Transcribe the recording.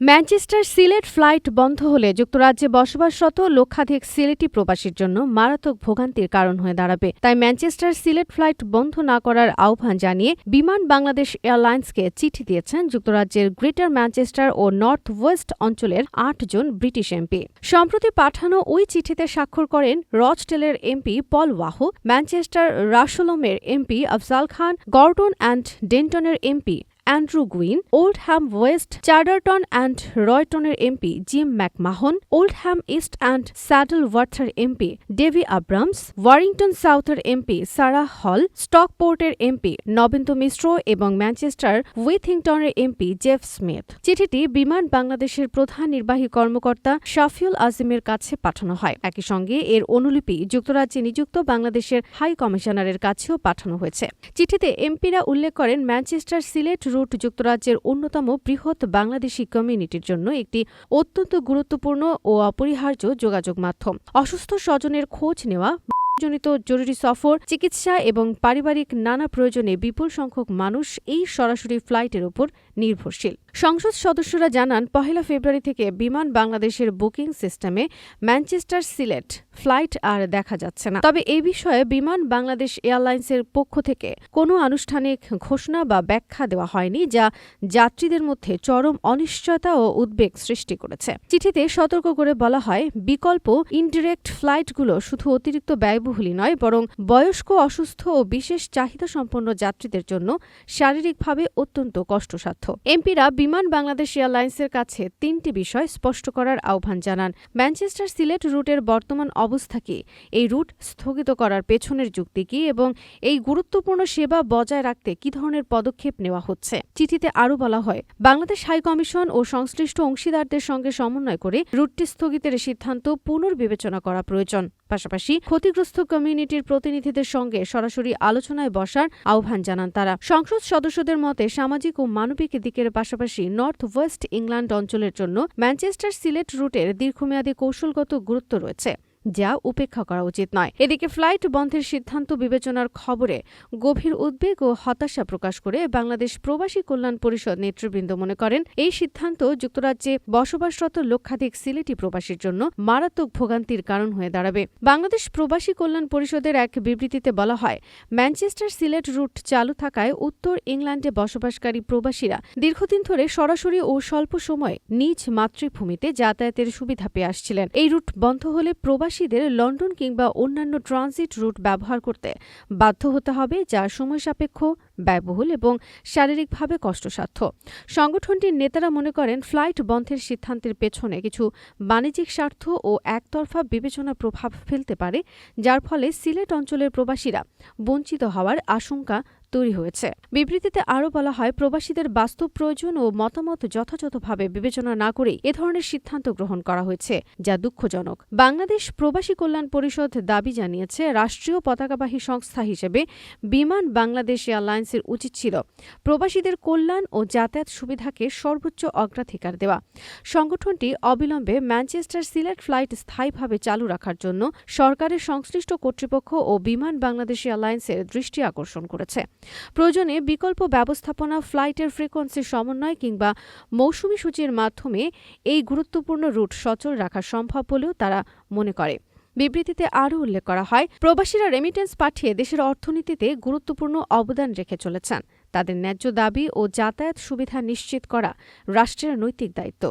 Manchester Sylhet flight বন্ধ হলে যুক্তরাজ্যে বসবাসরত লক্ষাধিক সিলেটি প্রবাসীর জন্য মারাত্মক ভোগান্তির কারণ হয়ে দাঁড়াবে। তাই ম্যানচেস্টার সিলেট ফ্লাইট বন্ধ না করার আহ্বান জানিয়ে বিমান বাংলাদেশ এয়ারলাইন্সকে চিঠি দিয়েছেন যুক্তরাজ্যের গ্রেটার ম্যানচেস্টার ও নর্থ ওয়েস্ট অঞ্চলের আটজন ব্রিটিশ এমপি। সম্প্রতি পাঠানো ওই চিঠিতে স্বাক্ষর করেন রচটেলের MP Paul Waugh, Manchester রাসোলমের MP Afzal Khan, Gorton and ডেন্টনের MP Andrew Gwynne Oldham West Chadderton and রয়টনের MP Jim McMahon, Oldham East and saddle ওয়ার্থার এমপি ডেভি আব্রামস, ওয়ারিংটন সাউথের এমপি সারা হল, স্টকপোর্টের এমপি নবেন্দু মিশ্র এবং Manchester উইথিংটনের MP Jeff Smith. চিঠিটি বিমান বাংলাদেশের প্রধান নির্বাহী কর্মকর্তা শাফিউল আজিমের কাছে পাঠানো হয়। একই সঙ্গে এর অনুলিপি যুক্তরাজ্যে নিযুক্ত বাংলাদেশের হাই কমিশনারের কাছেও পাঠানো হয়েছে। চিঠিতে এমপিরা উল্লেখ করেন, ম্যানচেস্টার সিলেট রুট যুক্তরাজ্যের অন্যতম বৃহৎ বাংলাদেশি কমিউনিটির জন্য একটি অত্যন্ত গুরুত্বপূর্ণ ও অপরিহার্য যোগাযোগ মাধ্যম। অসুস্থ স্বজনের খোঁজ নেওয়া, জনিত জরুরি সফর, চিকিৎসা এবং পারিবারিক নানা প্রয়োজনে বিপুল সংখ্যক মানুষ এই সরাসরি ফ্লাইটের উপর নির্ভরশীল। সংসদ সদস্যরা জানান, পহেলা ফেব্রুয়ারি থেকে বিমান বাংলাদেশের বুকিং সিস্টেমে ম্যানচেস্টার সিলেট ফ্লাইট আর দেখা যাচ্ছে না। তবে এ বিষয়ে বিমান বাংলাদেশ এয়ারলাইন্সের পক্ষ থেকে কোনো আনুষ্ঠানিক ঘোষণা বা ব্যাখ্যা দেওয়া হয়নি, যা যাত্রীদের মধ্যে চরম অনিশ্চয়তা ও উদ্বেগ সৃষ্টি করেছে। চিঠিতে সতর্ক করে বলা হয়, বিকল্প ইনডিরেক্ট ফ্লাইটগুলো শুধু অতিরিক্ত ব্যয়বহুলই নয়, বরং বয়স্ক, অসুস্থ ও বিশেষ চাহিদা সম্পন্ন যাত্রীদের জন্য শারীরিকভাবে অত্যন্ত কষ্টসাধ্য। এমপিরা বিমান বাংলাদেশ এয়ারলাইন্সের কাছে তিনটি বিষয় স্পষ্ট করার আহ্বান জানান। ম্যানচেস্টার সিলেট রুটের বর্তমান অবস্থা কি? এই রুট স্থগিত করার পেছনের যুক্তি কি? এবং এই গুরুত্বপূর্ণ সেবা বজায় রাখতে কি ধরনের পদক্ষেপ নেওয়া হচ্ছে? চিঠিতে আরও বলা হয়, বাংলাদেশ হাই কমিশন ও সংশ্লিষ্ট অংশীদারদের সঙ্গে সমন্বয় করে রুটটি স্থগিতের সিদ্ধান্ত পুনর্বিবেচনা করা প্রয়োজন। পাশাপাশি ক্ষতিগ্রস্ত কমিউনিটির প্রতিনিধিদের সঙ্গে সরাসরি আলোচনায় বসার আহ্বান জানান তারা। সংসদ সদস্যদের মতে সামাজিক ও মানবিক দিকের পাশাপাশি নর্থ ওয়েস্ট ইংল্যান্ড অঞ্চলের জন্য ম্যানচেস্টার সিলেট রুটের দীর্ঘমেয়াদী কৌশলগত গুরুত্ব রয়েছে। যা উপেক্ষা করা উচিত নয়। এদিকে ফ্লাইট বন্ধের সিদ্ধান্ত বিবেচনার খবরে গভীর উদ্বেগ ও হতাশা প্রকাশ করে বাংলাদেশ প্রবাসী কল্যাণ পরিষদ নেতৃবৃন্দ মনে করেন, এই সিদ্ধান্ত যুক্তরাজ্যে বসবাসরত লক্ষাধিক সিলেটি প্রবাসীর জন্য মারাত্মক ভোগান্তির কারণ হয়ে দাঁড়াবে। বাংলাদেশ প্রবাসী কল্যাণ পরিষদের এক বিবৃতিতে বলা হয়, ম্যানচেস্টার সিলেট রুট চালু থাকায় উত্তর ইংল্যান্ডে বসবাসকারী প্রবাসীরা দীর্ঘদিন ধরে সরাসরি ও স্বল্প সময়ে নিজ মাতৃভূমিতে যাতায়াতের সুবিধা পেয়ে আসছিলেন। এই রুট বন্ধ হলে প্রবাসী প্রবাসীদের লন্ডন কিংবা অন্যান্য ট্রানজিট রুট ব্যবহার করতে বাধ্য হতে হবে, যা সময় সাপেক্ষ ব্যয়বহুল এবং শারীরিকভাবে কষ্টসাধ্য। সংগঠনটির নেতারা মনে করেন, ফ্লাইট বন্ধের সিদ্ধান্তের পেছনে কিছু বাণিজ্যিক স্বার্থ ও একতরফা বিবেচনা প্রভাব ফেলতে পারে, যার ফলে সিলেট অঞ্চলের প্রবাসীরা বঞ্চিত হওয়ার আশঙ্কা তৈরি হয়েছে। বিবৃতিতে আরও বলা হয়, প্রবাসীদের বাস্তব প্রয়োজন ও মতামত যথাযথভাবে বিবেচনা না করেই এ ধরনের সিদ্ধান্ত গ্রহণ করা হয়েছে, যা দুঃখজনক। বাংলাদেশ প্রবাসী কল্যাণ পরিষদ দাবি জানিয়েছে, রাষ্ট্রীয় পতাকাবাহী সংস্থা হিসেবে বিমান বাংলাদেশ এয়ারলাইন্সের উচিত ছিল প্রবাসীদের কল্যাণ ও যাতায়াত সুবিধাকে সর্বোচ্চ অগ্রাধিকার দেওয়া। সংগঠনটি অবিলম্বে ম্যানচেস্টার সিলেট ফ্লাইট স্থায়ীভাবে চালু রাখার জন্য সরকারের সংশ্লিষ্ট কর্তৃপক্ষ ও বিমান বাংলাদেশ এয়ারলাইন্সের দৃষ্টি আকর্ষণ করেছে। প্রয়োজনে বিকল্প ব্যবস্থাপনা, ফ্লাইটের ফ্রিকোয়েন্সি সমন্বয় কিংবা মৌসুমি সূচির মাধ্যমে এই গুরুত্বপূর্ণ রুট সচল রাখা সম্ভব বলেও তারা মনে করে। বিবৃতিতে আরও উল্লেখ করা হয়, প্রবাসীরা রেমিটেন্স পাঠিয়ে দেশের অর্থনীতিতে গুরুত্বপূর্ণ অবদান রেখে চলেছেন। তাদের ন্যায্য দাবি ও যাতায়াত সুবিধা নিশ্চিত করা রাষ্ট্রের নৈতিক দায়িত্ব।